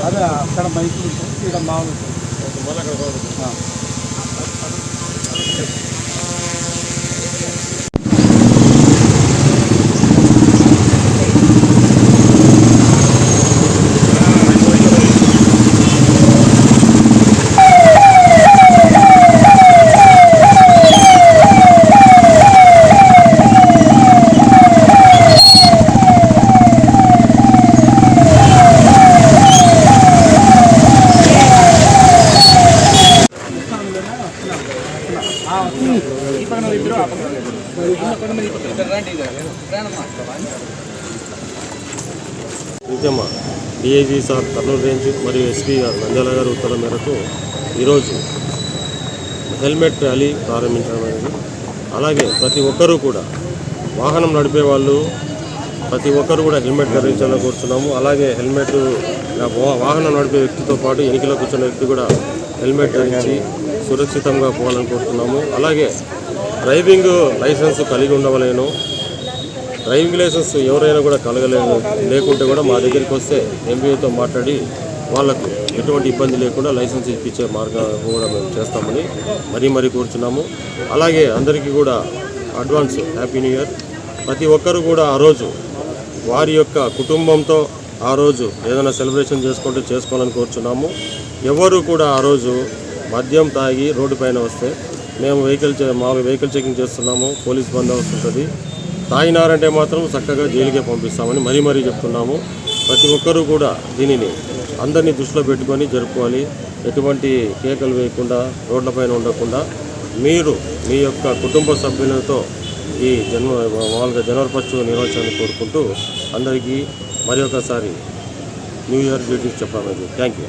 అదే అక్కడ మైక్ ఉంటుంది ఇక్కడ మామూలు ఉంటుంది ఈ పక్కన ఇద్దరు ఆ పక్కన కొంతమంది ఈ పక్కన రండి నిజమా డిఐజీ సార్ కర్నూలు రేంజ్ మరియు ఎస్పీ గారు నంద్యాల గారు ఉత్తర్వుల మేరకు ఈరోజు హెల్మెట్ ర్యాలీ ప్రారంభించడం అనేది అలాగే ప్రతి ఒక్కరూ కూడా వాహనం నడిపే వాళ్ళు ప్రతి ఒక్కరు కూడా హెల్మెట్ ధరించాలని కోరుతున్నాము అలాగే హెల్మెట్ వాహనం నడిపే వ్యక్తితో పాటు ఎనికిలో కూర్చున్న వ్యక్తి కూడా హెల్మెట్ ధరించి సురక్షితంగా పోవాలని కోరుతున్నాము అలాగే డ్రైవింగ్ లైసెన్స్ కలిగి ఉండవలేను. డ్రైవింగ్ లైసెన్స్ ఎవరైనా కూడా కలగలేను. లేకుంటే కూడా మా దగ్గరికి వస్తే ఎంబీఏతో మాట్లాడి వాళ్ళకు ఎటువంటి ఇబ్బంది లేకుండా లైసెన్స్ ఇప్పించే మార్గం కూడా మేము చేస్తామని మరీ మరీ కోరుచున్నాము. అలాగే అందరికీ కూడా అడ్వాన్స్ హ్యాపీ న్యూ ఇయర్. ప్రతి ఒక్కరు కూడా ఆ రోజు వారి యొక్క కుటుంబంతో ఆ రోజు ఏదైనా సెలబ్రేషన్ చేసుకుంటే చేసుకోవాలని కోరుచున్నాము. ఎవరు కూడా ఆ రోజు మద్యం తాగి రోడ్డు పైన వస్తే మేము వెహికల్ మామూలు వెహికల్ చెకింగ్ చేస్తున్నాము పోలీస్ బందోబస్తు ఉంటుంది. తాగినారంటే మాత్రం చక్కగా జైలుకే పంపిస్తామని మరీ మరీ చెప్తున్నాము. ప్రతి ఒక్కరూ కూడా దీనిని అందరినీ దృష్టిలో పెట్టుకొని జరుపుకోవాలి. ఎటువంటి కేకలు వేయకుండా రోడ్లపైన ఉండకుండా మీరు మీ యొక్క కుటుంబ సభ్యులతో ఈ జన్మ మామూలుగా జనవరి ఫస్ట్ నిర్వహించాలని కోరుకుంటూ అందరికీ మరి ఒకసారి న్యూ ఇయర్ గ్రీటింగ్స్ చెప్పాలని థ్యాంక్ యూ.